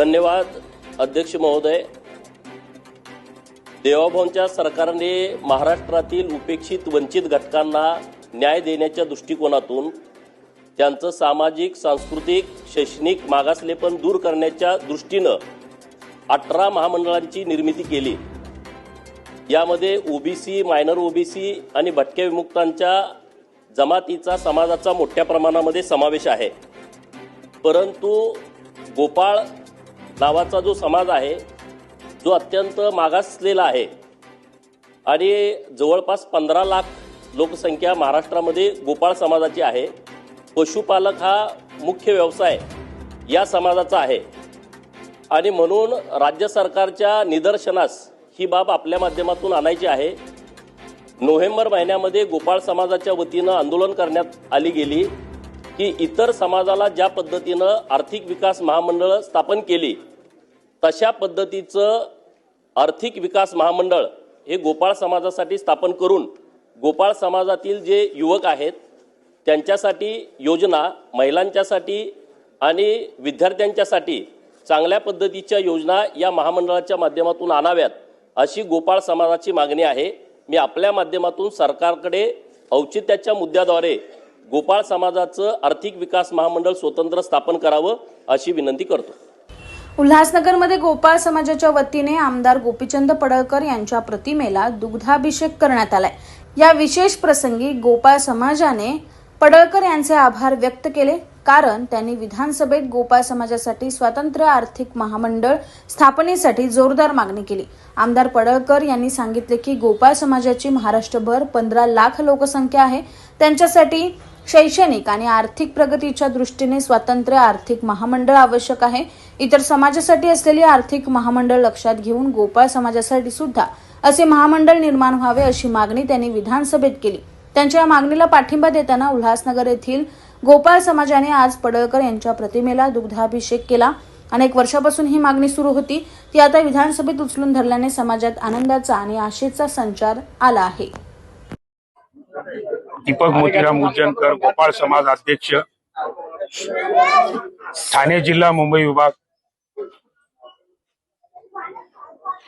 धन्यवाद अध्यक्ष महोदय. देवाभाऊंच्या सरकारने महाराष्ट्रातील उपेक्षित वंचित घटकांना न्याय देण्याच्या दृष्टिकोनातून त्यांचं सामाजिक सांस्कृतिक शैक्षणिक मागासलेपण दूर करण्याच्या दृष्टीनं अठरा महामंडळांची निर्मिती केली. यामध्ये ओबीसी मायनर ओबीसी आणि भटक्या विमुक्तांच्या जमातीचा समाजाचा मोठ्या प्रमाणामध्ये समावेश आहे. परंतु गोपाळ नावाचा जो समाज आहे जो अत्यंत मागासलेला आहे आणि जवळपास पंधरा लाख लोकसंख्या महाराष्ट्रामध्ये गोपाळ समाजाची आहे. पशुपालक हा मुख्य व्यवसाय या समाजाचा आहे. आणि म्हणून राज्य सरकारच्या निदर्शनास ही बाब आपल्या माध्यमातून आणायची आहे. नोव्हेंबर महिन्यामध्ये गोपाळ समाजाच्या वतीनं आंदोलन करण्यात आली गेली. की इतर समाजाला ज्या पद्धतीनं आर्थिक विकास महामंडळ स्थापन केली तशा पद्धतीचं आर्थिक विकास महामंडळ हे गोपाळ समाजासाठी स्थापन करून गोपाळ समाजातील जे युवक आहेत त्यांच्यासाठी योजना महिलांच्यासाठी आणि विद्यार्थ्यांच्यासाठी चांगल्या पद्धतीच्या योजना या महामंडळाच्या माध्यमातून आणाव्यात अशी गोपाळ समाजाची मागणी आहे. मी आपल्या माध्यमातून सरकारकडे औचित्याच्या मुद्द्याद्वारे गोपाळ समाजाचं आर्थिक विकास महामंडळ स्वतंत्र स्थापन करावं अशी विनंती करतो. उल्हासनगरमध्ये गोपाळ समाजाच्या वतीने आमदार गोपीचंद पडळकर यांच्या प्रतिमेला दुग्धाभिषेक करण्यात आलाय. या विशेष प्रसंगी गोपाळ समाजाने पडळकर यांचे आभार व्यक्त केले. कारण त्यांनी विधानसभेत गोपाळ समाजासाठी स्वतंत्र आर्थिक महामंडळ स्थापनेसाठी जोरदार मागणी केली. आमदार पडळकर यांनी सांगितले की गोपाळ समाजाची महाराष्ट्रभर पंधरा लाख लोकसंख्या आहे. त्यांच्यासाठी शैक्षणिक आणि आर्थिक प्रगतीच्या दृष्टीने स्वतंत्र आर्थिक महामंडळ आवश्यक आहे. इतर समाजासाठी असलेली आर्थिक महामंडळ लक्षात घेऊन गोपाळ समाजासाठी सुद्धा असे महामंडळ निर्माण व्हावे अशी मागणी त्यांनी विधानसभेत केली. त्यांच्या या मागणीला पाठिंबा देताना उल्हासनगर येथील गोपाळ समाजाने आज पडळकर यांच्या प्रतिमेला दुग्धाभिषेक केला. अनेक वर्षापासून ही मागणी सुरू होती. ती आता विधानसभेत उचलून धरल्याने समाजात आनंदाचा आणि आशेचा संचार आला आहे. दीपक मोतीराम उज्जनकर गोपाळ समाज अध्यक्ष ठाणे जिल्हा मुंबई विभाग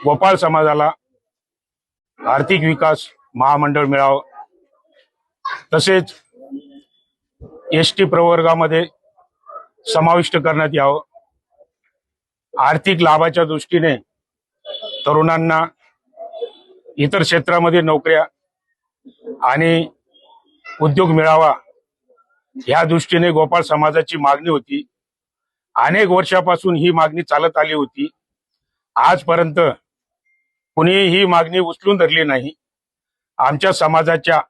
गोपाळ समाजाला आर्थिक विकास महामंडळ मिळावं. तसेच एस टी प्रवर्गामध्ये समाविष्ट करण्यात यावं. आर्थिक लाभाच्या दृष्टीने तरुणांना इतर क्षेत्रामध्ये नोकऱ्या आणि उद्योग मिळावा. या दृष्टीने गोपाळ समाजाची मागणी होती. अनेक वर्षापासून ही मागणी चालत आली होती. आजपर्यंत कुणी ही मागणी उचलून धरली नाही. आमच्या समाजाच्या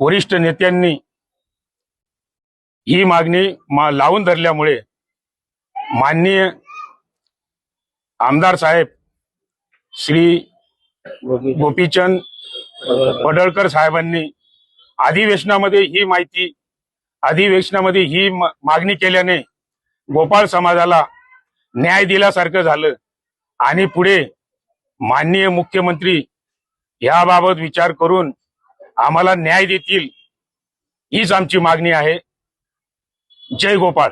वरिष्ठ नेत्यांनी ही मागणी मा- लावून धरल्यामुळे माननीय आमदार साहेब श्री गोपीचंद पडळकर साहेबांनी अधिवेशनामध्ये ही माहिती अधिवेशनामध्ये ही मागणी केल्याने गोपाळ समाजाला न्याय दिल्यासारखं झालं. आणि पुढे माननीय मुख्यमंत्री याबाबत विचार करून आम्हाला न्याय देतील हीच आमची मागणी आहे. जय गोपाळ.